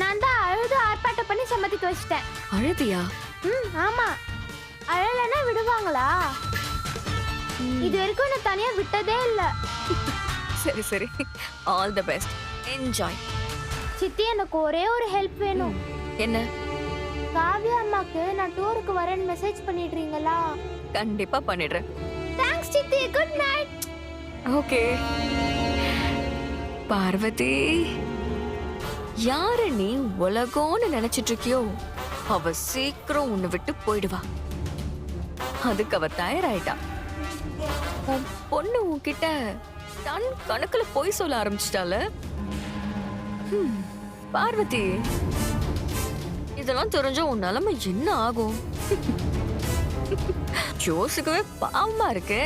நான் தான் அழுது ஆர்ப்பாட்டம் பண்ணி சம்மதிக்க வச்சிட்டேன். அழுதியா? ம் ஆமா. அழலைன்னா விடுவாங்களா? இது வரைக்கும் நான் தனியா விட்டதே இல்ல. சரி சரி. ஆல் தி பெஸ்ட் என்ஜாய் சித்தி எனக்கு ஒரே ஒரு ஹெல்ப் வேணும். என்ன? காவியா அம்மாக்கு நான் டூருக்கு வரேன்னு மெசேஜ் பண்ணிடுறீங்களா? கண்டிப்பா பண்ணிடுறேன். தேங்க்ஸ் சித்தி. Good night okay Parvathi. யார நீ உலகம்னு நினைச்சிட்டு இருக்கியோ அவ சீக்கிரம் உன்னை விட்டு போயிடுவா. அதுக்கு அவ தயாராயிட்டா. உன் பொண்ணு உன்கிட்ட தன் கணக்குல போய் சொல்ல ஆரம்பிச்சிட்டால பார்வதி இதெல்லாம் தெரிஞ்சா உன் நிலைமை என்ன ஆகும்? யோசிக்கவே பாவமா இருக்கே.